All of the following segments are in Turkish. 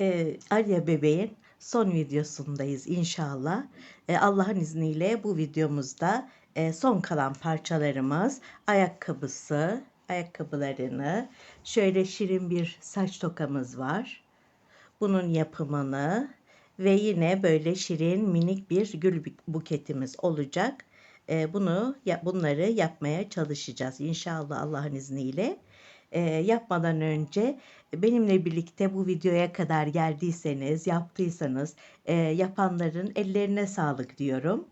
Ee, Arya bebeğin son videosundayız inşallah. Ee, Allah'ın izniyle bu videomuzda e, son kalan parçalarımız ayakkabısı, ayakkabılarını, şöyle şirin bir saç tokamız var. Bunun yapımını ve yine böyle şirin minik bir gül buketimiz olacak. Ee, bunu bunları yapmaya çalışacağız inşallah Allah'ın izniyle e, yapmadan önce benimle birlikte bu videoya kadar geldiyseniz, yaptıysanız e, yapanların ellerine sağlık diyorum.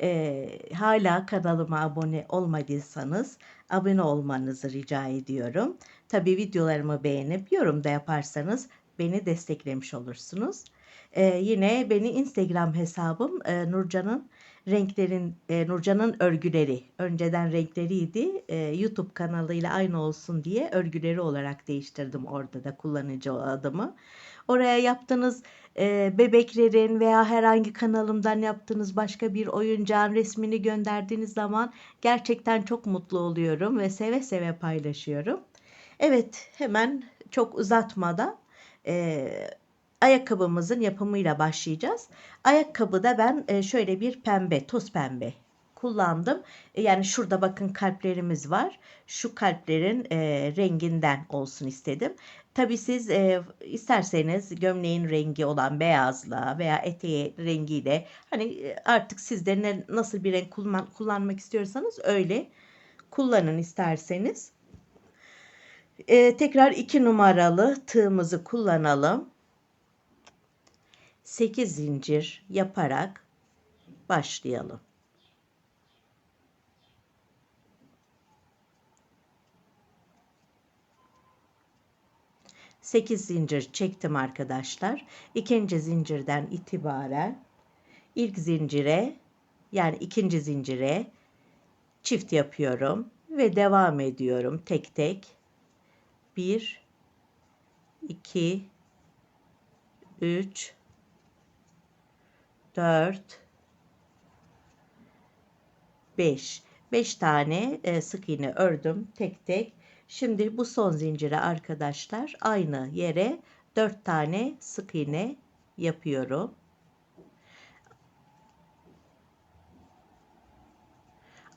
E, hala kanalıma abone olmadıysanız abone olmanızı rica ediyorum. Tabii videolarımı beğenip yorum da yaparsanız beni desteklemiş olursunuz. E, yine beni Instagram hesabım e, Nurcan'ın renklerin e, Nurcan'ın örgüleri önceden renkleriydi. E, YouTube kanalıyla aynı olsun diye örgüleri olarak değiştirdim orada da kullanıcı adımı. Oraya yaptığınız e, bebeklerin veya herhangi kanalımdan yaptığınız başka bir oyuncağın resmini gönderdiğiniz zaman gerçekten çok mutlu oluyorum ve seve seve paylaşıyorum. Evet hemen çok uzatmadan e, ayakkabımızın yapımıyla başlayacağız. Ayakkabıda ben e, şöyle bir pembe, toz pembe kullandım. E, yani şurada bakın kalplerimiz var. Şu kalplerin e, renginden olsun istedim. Tabi siz e, isterseniz gömleğin rengi olan beyazla veya eteği rengiyle hani artık sizde ne, nasıl bir renk kullan, kullanmak istiyorsanız öyle kullanın isterseniz. E, tekrar iki numaralı tığımızı kullanalım. 8 zincir yaparak başlayalım. Sekiz zincir çektim arkadaşlar. İkinci zincirden itibaren ilk zincire yani ikinci zincire çift yapıyorum ve devam ediyorum tek tek. Bir, iki, üç, 4 5 5 tane e, sık iğne ördüm tek tek. Şimdi bu son zincire arkadaşlar aynı yere 4 tane sık iğne yapıyorum.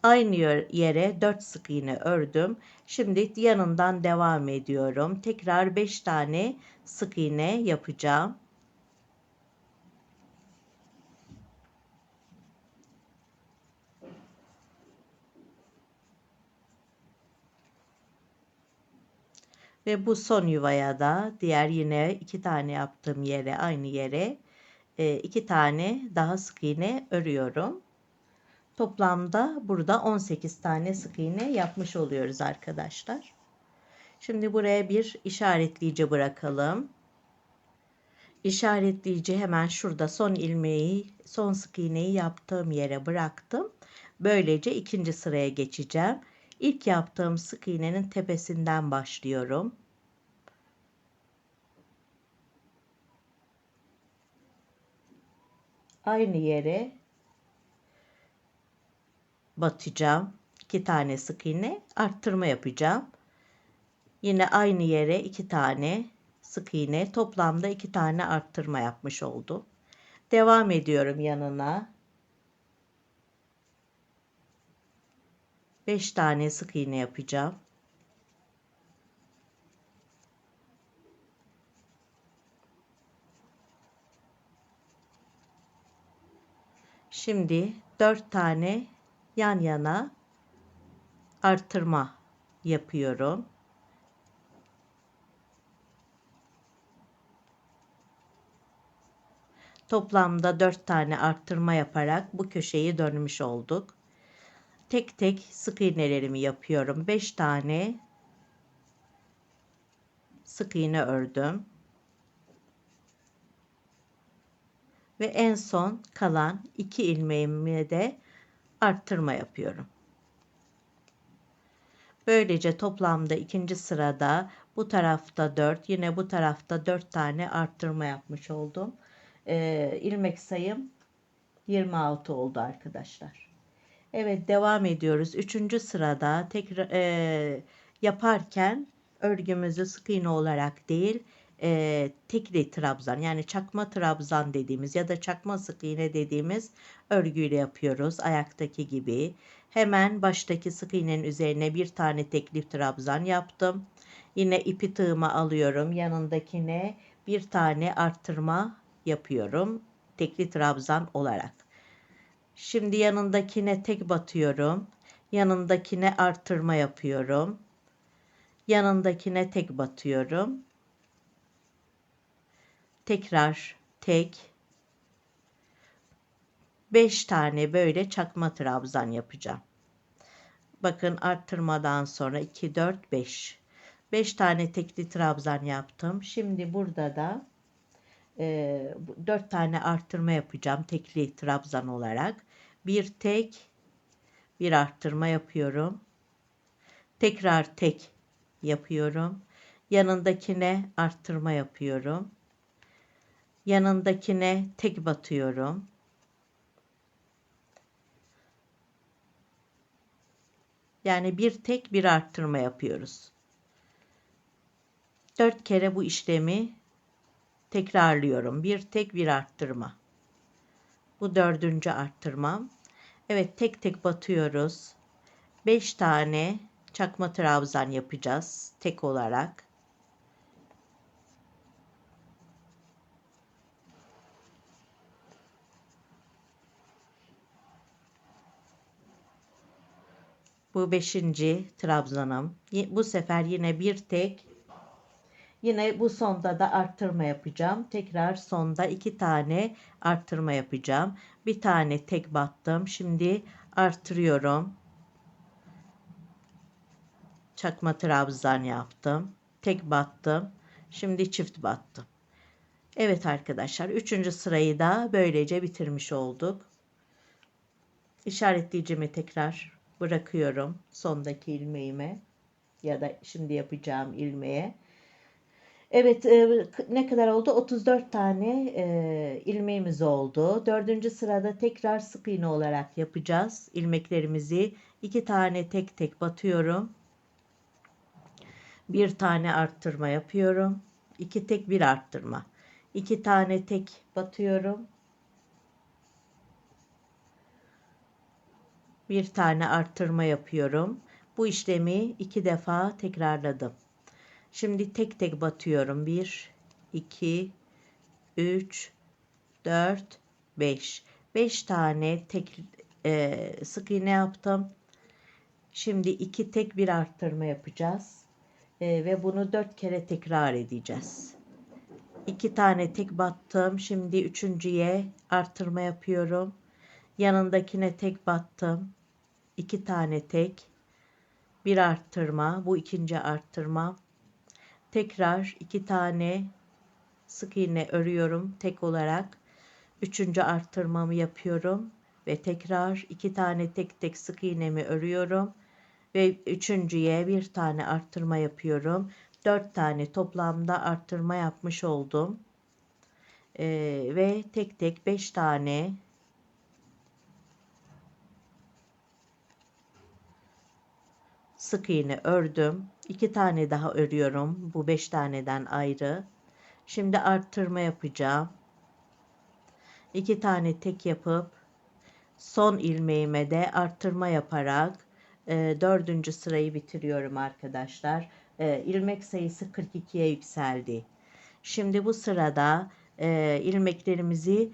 Aynı yere 4 sık iğne ördüm. Şimdi yanından devam ediyorum. Tekrar 5 tane sık iğne yapacağım. Ve bu son yuvaya da diğer yine iki tane yaptığım yere aynı yere e, iki tane daha sık iğne örüyorum. Toplamda burada 18 tane sık iğne yapmış oluyoruz arkadaşlar. Şimdi buraya bir işaretleyici bırakalım. İşaretleyici hemen şurada son ilmeği, son sık iğneyi yaptığım yere bıraktım. Böylece ikinci sıraya geçeceğim. İlk yaptığım sık iğnenin tepesinden başlıyorum. Aynı yere batacağım. İki tane sık iğne arttırma yapacağım. Yine aynı yere iki tane sık iğne toplamda iki tane arttırma yapmış oldum. Devam ediyorum yanına. 5 tane sık iğne yapacağım. Şimdi 4 tane yan yana artırma yapıyorum. Toplamda 4 tane arttırma yaparak bu köşeyi dönmüş olduk tek tek sık iğnelerimi yapıyorum. 5 tane sık iğne ördüm. Ve en son kalan iki ilmeğimi de arttırma yapıyorum. Böylece toplamda ikinci sırada bu tarafta 4 yine bu tarafta 4 tane arttırma yapmış oldum. Ee, ilmek sayım 26 oldu arkadaşlar. Evet devam ediyoruz. Üçüncü sırada tekrar e, yaparken örgümüzü sık iğne olarak değil e, tekli trabzan yani çakma trabzan dediğimiz ya da çakma sık iğne dediğimiz örgüyle yapıyoruz ayaktaki gibi. Hemen baştaki sık iğnenin üzerine bir tane tekli trabzan yaptım. Yine ipi tığıma alıyorum. Yanındakine bir tane arttırma yapıyorum. Tekli trabzan olarak. Şimdi yanındakine tek batıyorum. Yanındakine arttırma yapıyorum. Yanındakine tek batıyorum. Tekrar tek 5 tane böyle çakma trabzan yapacağım. Bakın arttırmadan sonra 2 4 5 5 tane tekli trabzan yaptım. Şimdi burada da e, 4 tane arttırma yapacağım tekli trabzan olarak. Bir tek bir arttırma yapıyorum. Tekrar tek yapıyorum. Yanındakine arttırma yapıyorum. Yanındakine tek batıyorum. Yani bir tek bir arttırma yapıyoruz. Dört kere bu işlemi tekrarlıyorum. Bir tek bir arttırma. Bu dördüncü arttırmam. Evet tek tek batıyoruz. Beş tane çakma trabzan yapacağız tek olarak. Bu beşinci trabzanım. Bu sefer yine bir tek. Yine bu sonda da arttırma yapacağım. Tekrar sonda iki tane arttırma yapacağım. Bir tane tek battım. Şimdi arttırıyorum. Çakma trabzan yaptım. Tek battım. Şimdi çift battım. Evet arkadaşlar. Üçüncü sırayı da böylece bitirmiş olduk. İşaretleyicimi tekrar bırakıyorum sondaki ilmeğime ya da şimdi yapacağım ilmeğe. Evet e, ne kadar oldu? 34 tane e, ilmeğimiz oldu. Dördüncü sırada tekrar sık iğne olarak yapacağız. ilmeklerimizi iki tane tek tek batıyorum. Bir tane arttırma yapıyorum. İki tek bir arttırma. İki tane tek batıyorum. bir tane arttırma yapıyorum. Bu işlemi iki defa tekrarladım. Şimdi tek tek batıyorum. 1, 2, 3, 4, 5. 5 tane tek e, sık iğne yaptım. Şimdi iki tek bir arttırma yapacağız. E, ve bunu 4 kere tekrar edeceğiz. 2 tane tek battım. Şimdi üçüncüye arttırma yapıyorum. Yanındakine tek battım. 2 tane tek. Bir arttırma. Bu ikinci arttırma. Tekrar iki tane sık iğne örüyorum tek olarak. Üçüncü arttırmamı yapıyorum ve tekrar iki tane tek tek sık iğnemi örüyorum ve üçüncüye bir tane arttırma yapıyorum. Dört tane toplamda arttırma yapmış oldum. Ee, ve tek tek beş tane sık iğne ördüm. İki tane daha örüyorum. Bu beş taneden ayrı. Şimdi arttırma yapacağım. İki tane tek yapıp son ilmeğime de arttırma yaparak e, dördüncü sırayı bitiriyorum arkadaşlar. E, ilmek sayısı 42'ye yükseldi. Şimdi bu sırada e, ilmeklerimizi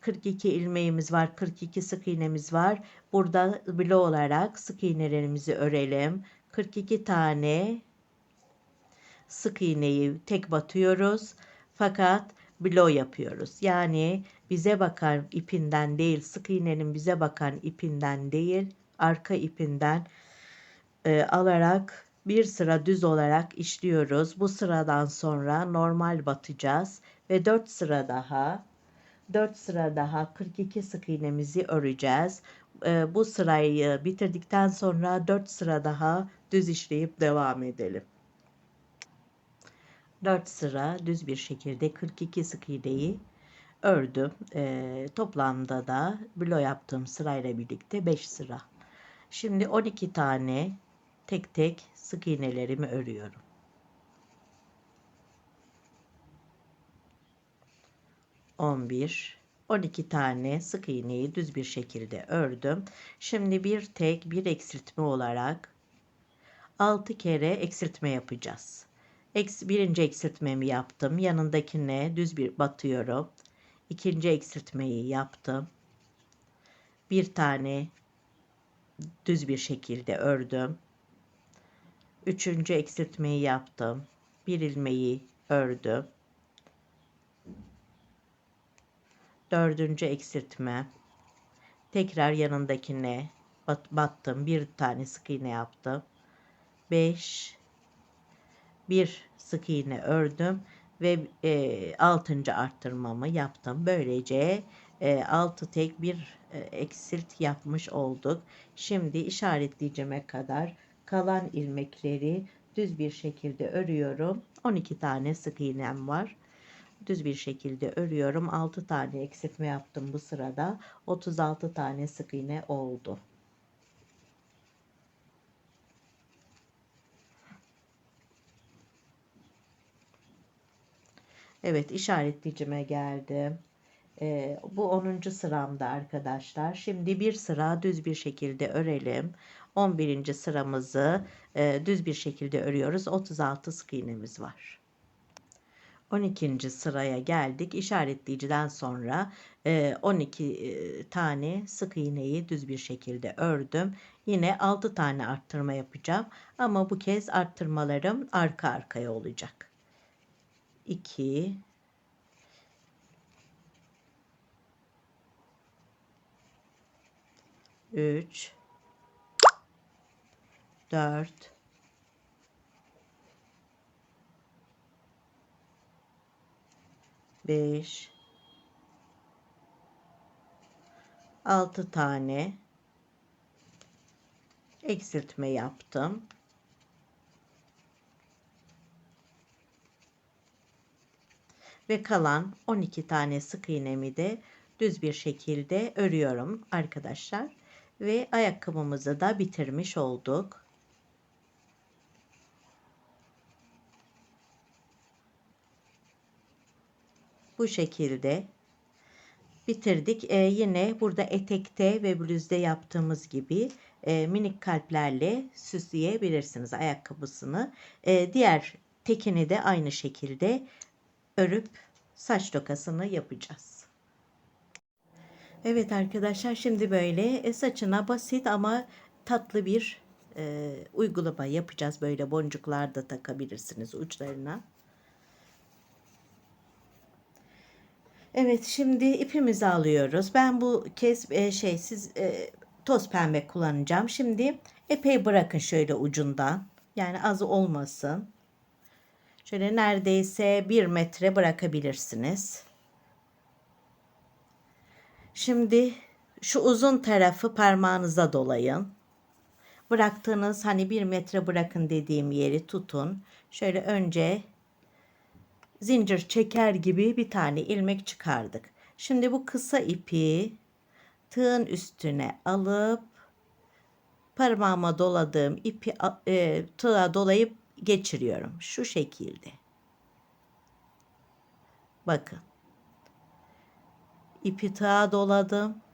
42 ilmeğimiz var. 42 sık iğnemiz var. Burada bilo olarak sık iğnelerimizi örelim. 42 tane sık iğneyi tek batıyoruz. Fakat bilo yapıyoruz. Yani bize bakan ipinden değil, sık iğnenin bize bakan ipinden değil, arka ipinden e, alarak bir sıra düz olarak işliyoruz. Bu sıradan sonra normal batacağız ve 4 sıra daha 4 sıra daha 42 sık iğnemizi öreceğiz. Ee, bu sırayı bitirdikten sonra 4 sıra daha düz işleyip devam edelim. 4 sıra düz bir şekilde 42 sık iğneyi ördüm. E, toplamda da bilo yaptığım sırayla birlikte 5 sıra. Şimdi 12 tane tek tek sık iğnelerimi örüyorum. 11 12 tane sık iğneyi düz bir şekilde ördüm. Şimdi bir tek bir eksiltme olarak 6 kere eksiltme yapacağız. Birinci eksiltmemi yaptım. Yanındakine düz bir batıyorum. İkinci eksiltmeyi yaptım. Bir tane düz bir şekilde ördüm. Üçüncü eksiltmeyi yaptım. Bir ilmeği ördüm. Dördüncü eksiltme. Tekrar yanındakine bat, battım. Bir tane sık iğne yaptım. 5 bir sık iğne ördüm ve e, 6. arttırmamı yaptım. Böylece e, 6 tek bir e, eksilt yapmış olduk. Şimdi işaretleyeceğime kadar kalan ilmekleri düz bir şekilde örüyorum. 12 tane sık iğnem var. Düz bir şekilde örüyorum. 6 tane eksiltme yaptım bu sırada. 36 tane sık iğne oldu. Evet işaretleyicime geldim. Ee, bu 10. sıramda arkadaşlar. Şimdi bir sıra düz bir şekilde örelim. 11. sıramızı e, düz bir şekilde örüyoruz. 36 sık iğnemiz var. 12. sıraya geldik. İşaretleyiciden sonra e, 12 e, tane sık iğneyi düz bir şekilde ördüm. Yine 6 tane arttırma yapacağım. Ama bu kez arttırmalarım arka arkaya olacak. 2 3 4 5 6 tane eksiltme yaptım. Ve kalan 12 tane sık iğnemi de düz bir şekilde örüyorum arkadaşlar. Ve ayakkabımızı da bitirmiş olduk. Bu şekilde bitirdik. Ee, yine burada etekte ve bluzde yaptığımız gibi e, minik kalplerle süsleyebilirsiniz ayakkabısını. E, diğer tekini de aynı şekilde örüp saç dokasını yapacağız. Evet arkadaşlar şimdi böyle e, saçına basit ama tatlı bir e, uygulama yapacağız. Böyle boncuklar da takabilirsiniz uçlarına. Evet şimdi ipimizi alıyoruz. Ben bu kez e, şey siz e, toz pembe kullanacağım. Şimdi epey bırakın şöyle ucundan. Yani az olmasın. Şöyle neredeyse bir metre bırakabilirsiniz. Şimdi şu uzun tarafı parmağınıza dolayın. Bıraktığınız hani bir metre bırakın dediğim yeri tutun. Şöyle önce zincir çeker gibi bir tane ilmek çıkardık. Şimdi bu kısa ipi tığın üstüne alıp parmağıma doladığım ipi e, tığa dolayıp geçiriyorum. Şu şekilde. Bakın. İpi tığa doladım.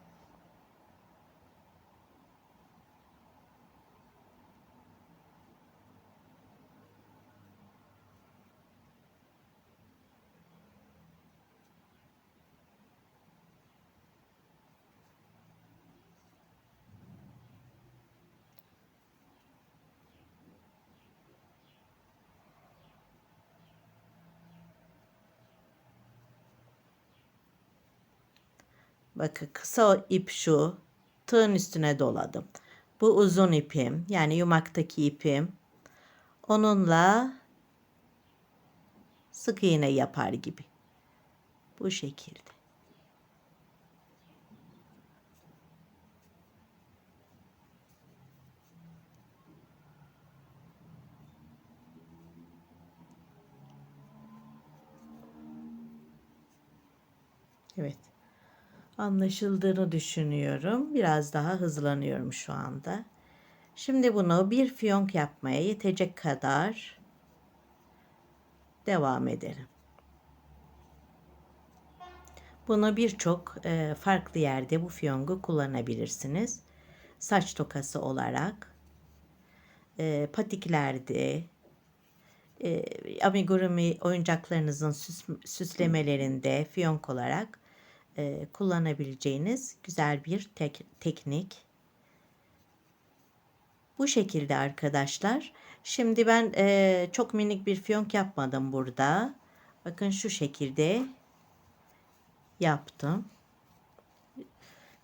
Bakın kısa ip şu. Tığın üstüne doladım. Bu uzun ipim. Yani yumaktaki ipim. Onunla sık iğne yapar gibi. Bu şekilde. Evet anlaşıldığını düşünüyorum. Biraz daha hızlanıyorum şu anda. Şimdi bunu bir fiyonk yapmaya yetecek kadar devam edelim. Bunu birçok e, farklı yerde bu fiyongu kullanabilirsiniz. Saç tokası olarak, e, patiklerde, e, amigurumi oyuncaklarınızın süs, süslemelerinde fiyonk olarak e, kullanabileceğiniz güzel bir tek, teknik. Bu şekilde arkadaşlar. Şimdi ben e, çok minik bir fiyonk yapmadım burada. Bakın şu şekilde yaptım.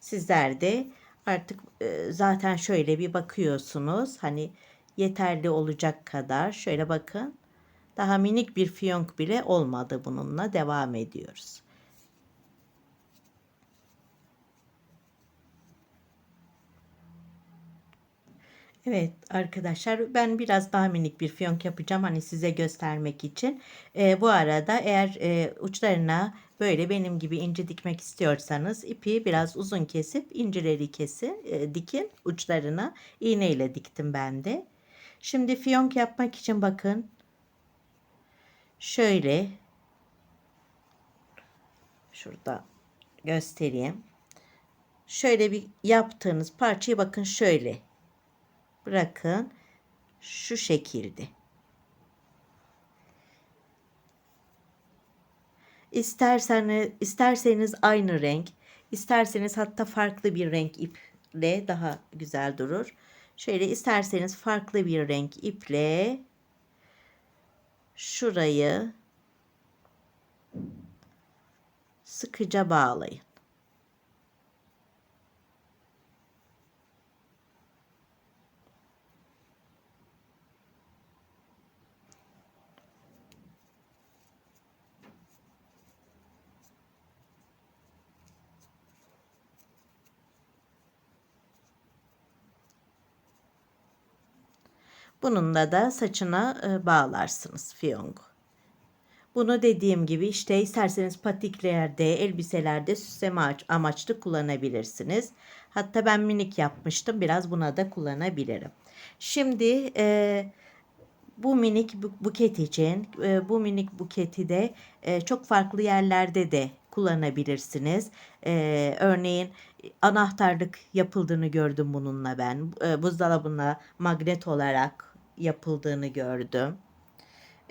Sizler de artık e, zaten şöyle bir bakıyorsunuz. Hani yeterli olacak kadar şöyle bakın. Daha minik bir fiyonk bile olmadı bununla devam ediyoruz. Evet arkadaşlar ben biraz daha minik bir fiyonk yapacağım hani size göstermek için. E, bu arada eğer e, uçlarına böyle benim gibi ince dikmek istiyorsanız ipi biraz uzun kesip incileri kesin e, dikin uçlarına iğne ile diktim ben de. Şimdi fiyonk yapmak için bakın şöyle şurada göstereyim. Şöyle bir yaptığınız parçayı bakın şöyle bırakın şu şekilde. İsterseniz, isterseniz aynı renk, isterseniz hatta farklı bir renk iple daha güzel durur. Şöyle isterseniz farklı bir renk iple şurayı sıkıca bağlayın. Bununla da saçına e, bağlarsınız fiyongu. Bunu dediğim gibi işte isterseniz patiklerde, elbiselerde süsleme amaçlı kullanabilirsiniz. Hatta ben minik yapmıştım. Biraz buna da kullanabilirim. Şimdi e, bu minik buket için e, bu minik buketi de e, çok farklı yerlerde de kullanabilirsiniz. E, örneğin anahtarlık yapıldığını gördüm bununla ben. E, buzdolabına magnet olarak yapıldığını gördüm.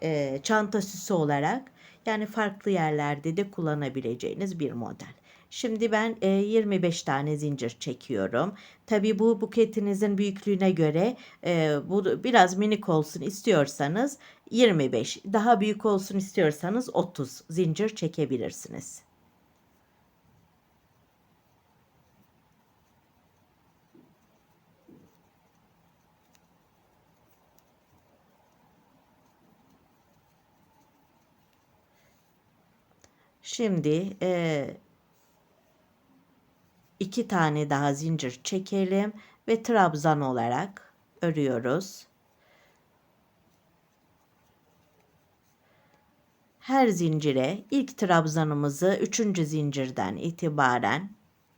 E, çanta süsü olarak yani farklı yerlerde de kullanabileceğiniz bir model. Şimdi ben e, 25 tane zincir çekiyorum. Tabi bu buketinizin büyüklüğüne göre e, bu biraz minik olsun istiyorsanız 25, daha büyük olsun istiyorsanız 30 zincir çekebilirsiniz. Şimdi e, iki tane daha zincir çekelim ve trabzan olarak örüyoruz. Her zincire ilk trabzanımızı üçüncü zincirden itibaren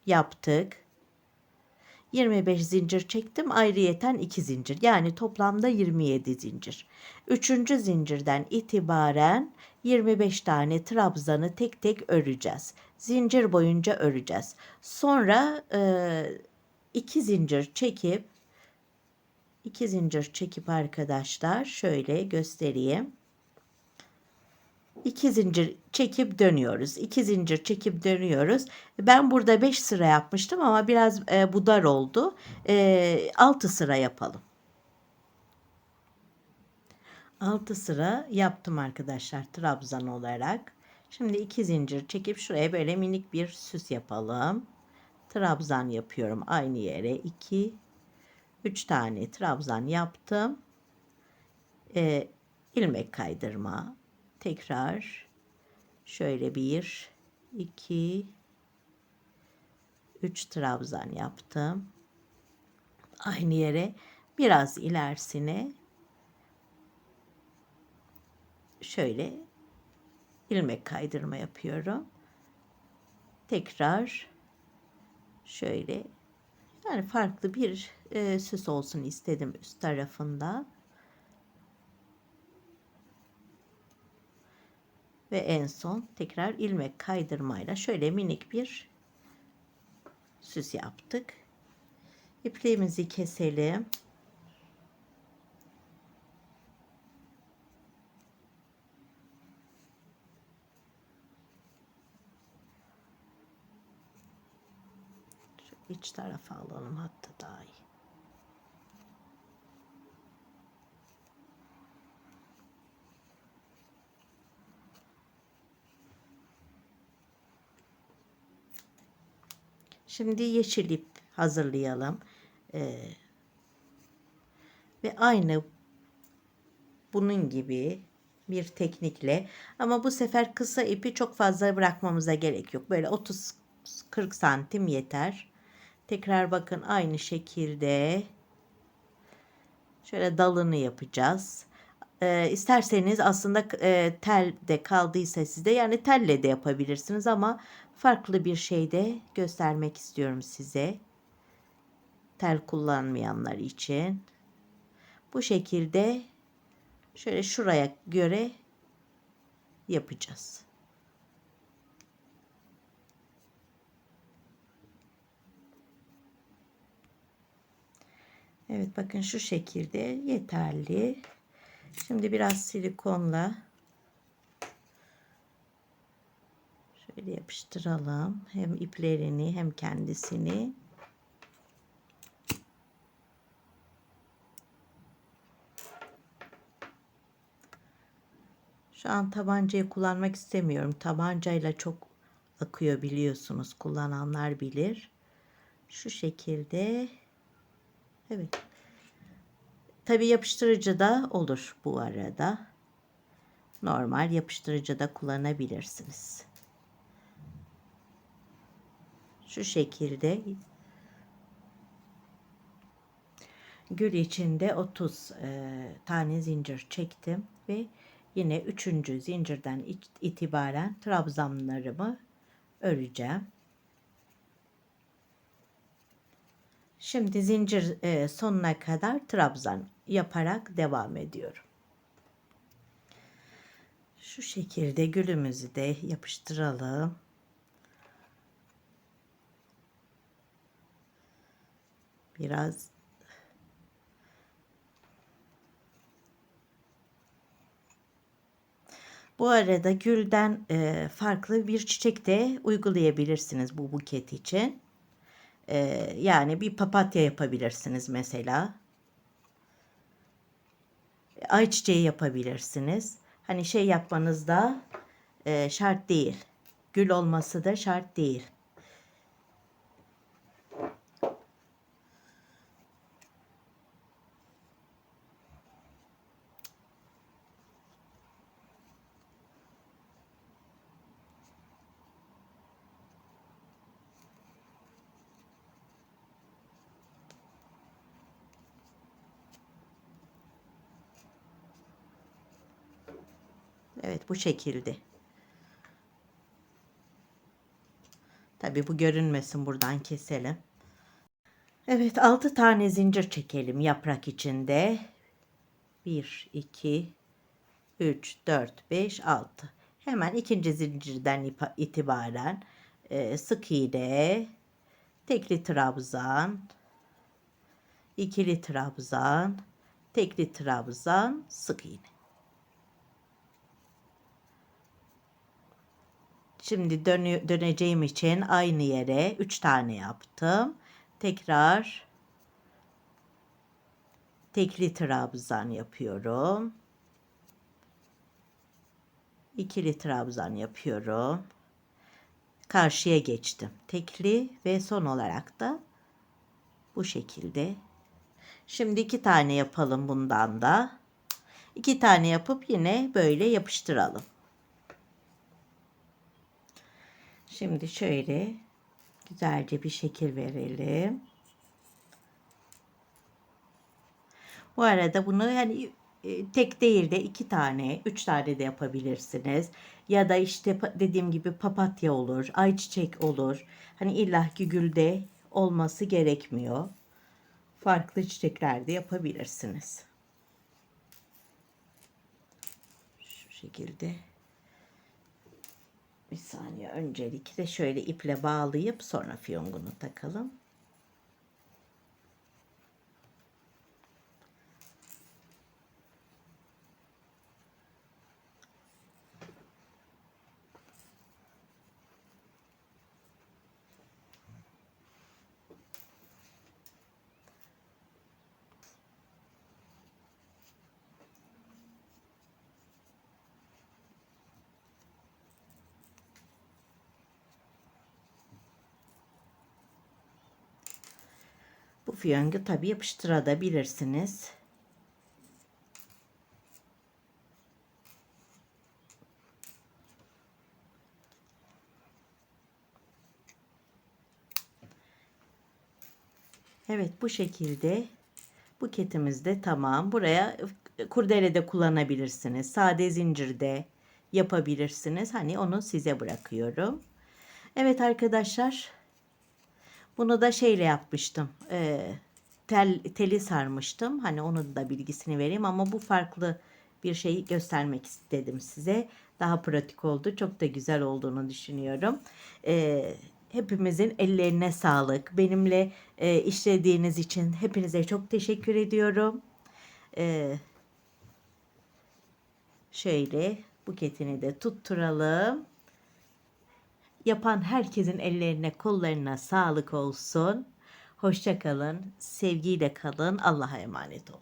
yaptık. 25 zincir çektim. Ayrıyeten 2 zincir. Yani toplamda 27 zincir. Üçüncü zincirden itibaren 25 tane trabzanı tek tek öreceğiz. Zincir boyunca öreceğiz. Sonra e, iki zincir çekip iki zincir çekip arkadaşlar şöyle göstereyim. 2 zincir çekip dönüyoruz. 2 zincir çekip dönüyoruz. Ben burada 5 sıra yapmıştım ama biraz e, bu dar oldu. E, 6 sıra yapalım. 6 sıra yaptım arkadaşlar trabzan olarak. Şimdi 2 zincir çekip şuraya böyle minik bir süs yapalım. Trabzan yapıyorum aynı yere 2 3 tane trabzan yaptım. E, ilmek kaydırma tekrar şöyle bir iki üç trabzan yaptım. Aynı yere biraz ilerisine şöyle ilmek kaydırma yapıyorum. Tekrar şöyle yani farklı bir e, süs olsun istedim üst tarafında. Ve en son tekrar ilmek kaydırmayla şöyle minik bir süs yaptık. İpliğimizi keselim. Şu iç tarafa alalım hatta daha iyi. Şimdi yeşil ip hazırlayalım. Ee, ve aynı bunun gibi bir teknikle ama bu sefer kısa ipi çok fazla bırakmamıza gerek yok. Böyle 30-40 santim yeter. Tekrar bakın aynı şekilde şöyle dalını yapacağız. Ee, isterseniz aslında e, tel de kaldıysa sizde yani telle de yapabilirsiniz ama farklı bir şey de göstermek istiyorum size. Tel kullanmayanlar için. Bu şekilde şöyle şuraya göre yapacağız. Evet bakın şu şekilde yeterli. Şimdi biraz silikonla şöyle yapıştıralım. Hem iplerini hem kendisini. Şu an tabancayı kullanmak istemiyorum. Tabancayla çok akıyor biliyorsunuz. Kullananlar bilir. Şu şekilde. Evet. Tabi yapıştırıcı da olur bu arada. Normal yapıştırıcı da kullanabilirsiniz. Şu şekilde gül içinde 30 e, tane zincir çektim ve yine üçüncü zincirden itibaren trabzanlarımı öreceğim. Şimdi zincir e, sonuna kadar trabzan yaparak devam ediyorum. Şu şekilde gülümüzü de yapıştıralım. Biraz Bu arada gülden e, farklı bir çiçek de uygulayabilirsiniz bu buket için. E, yani bir papatya yapabilirsiniz mesela. Ayçiçeği yapabilirsiniz. Hani şey yapmanız da e, şart değil. Gül olması da şart değil. Evet bu şekilde. Tabi bu görünmesin buradan keselim. Evet 6 tane zincir çekelim yaprak içinde. 1, 2, 3, 4, 5, 6. Hemen ikinci zincirden itibaren e, sık iğne, tekli trabzan, ikili trabzan, tekli trabzan, sık iğne. Şimdi dönü döneceğim için aynı yere 3 tane yaptım. Tekrar tekli trabzan yapıyorum. İkili trabzan yapıyorum. Karşıya geçtim. Tekli ve son olarak da bu şekilde. Şimdi iki tane yapalım bundan da. İki tane yapıp yine böyle yapıştıralım. Şimdi şöyle güzelce bir şekil verelim. Bu arada bunu hani e, tek değil de iki tane, üç tane de yapabilirsiniz. Ya da işte dediğim gibi papatya olur, ayçiçek olur. Hani illaki gülde olması gerekmiyor. Farklı çiçeklerde yapabilirsiniz. Şu şekilde Bir saniye öncelikle şöyle iple bağlayıp sonra fiyongunu takalım. Bu fiyongu tabi yapıştırabilirsiniz. Evet bu şekilde buketimiz de tamam. Buraya kurdele de kullanabilirsiniz. Sade zincirde yapabilirsiniz. Hani onu size bırakıyorum. Evet arkadaşlar. Bunu da şeyle yapmıştım. Ee, tel, teli sarmıştım. Hani onun da bilgisini vereyim ama bu farklı bir şey göstermek istedim size. Daha pratik oldu. Çok da güzel olduğunu düşünüyorum. Ee, hepimizin ellerine sağlık. Benimle e, işlediğiniz için hepinize çok teşekkür ediyorum. Ee, şöyle buketini de tutturalım. Yapan herkesin ellerine kollarına sağlık olsun. Hoşça kalın, sevgiyle kalın, Allah'a emanet olun.